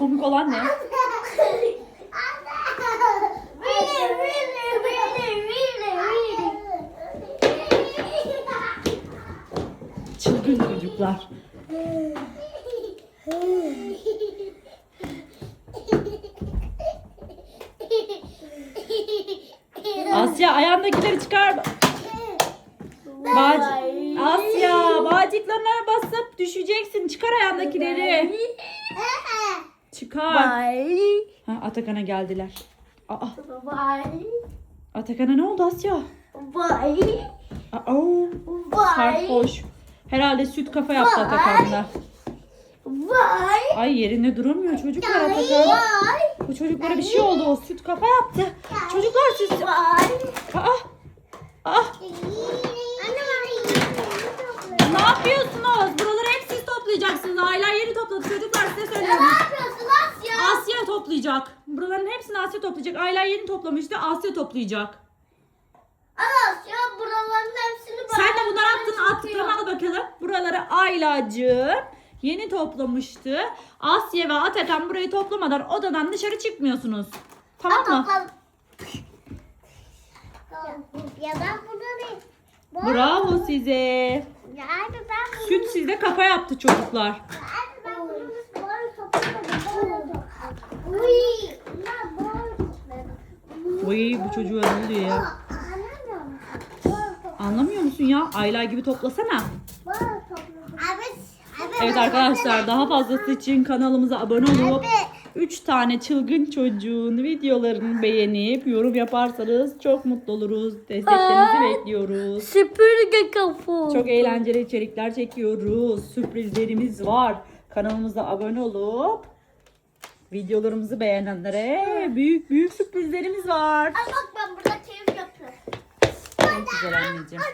olan ne? Çılgın çocuklar. Asya ayağındakileri çıkar. Bac Asya bağcıklarına basıp düşeceksin. Çıkar ayağındakileri. Çıkar. Ha, Atakan'a geldiler. Aa, Atakan'a ne oldu Asya? Aa, sarhoş. Herhalde süt kafa yaptı Atakan'da. Ay yerinde duramıyor çocuklar Atakan. Bu çocuklara bir şey oldu o süt kafa yaptı. Çocuklar siz... Aa, aa, ne yapıyorsunuz? Buraları hep siz toplayacaksınız. Aileler yeni topladı çocuklar size söylüyorum. Asya toplayacak. Buraların hepsini Asya toplayacak. Aileler yeni toplamıştı. Asya toplayacak. Sen de bunları attın attıklarını al bakalım. Buraları Aylacığım yeni toplamıştı. Asya ve Atakan burayı toplamadan odadan dışarı çıkmıyorsunuz. Tamam mı? Ya ben burada. Bravo size. Ben Süt sizde kafa yaptı çocuklar. Oy bu çocuğa ne oluyor ya? Anlamıyor musun? Ya? Ayla gibi toplasana. Evet arkadaşlar daha fazlası için kanalımıza abone olup Abi. 3 tane çılgın çocuğun videolarını beğenip yorum yaparsanız çok mutlu oluruz. Desteklerinizi bekliyoruz. Süpürge kapı. Çok eğlenceli içerikler çekiyoruz. Sürprizlerimiz var. Kanalımıza abone olup videolarımızı beğenenlere büyük büyük sürprizlerimiz var. Bak ben burada keyif yapıyorum. Çok güzel anneciğim. Hı.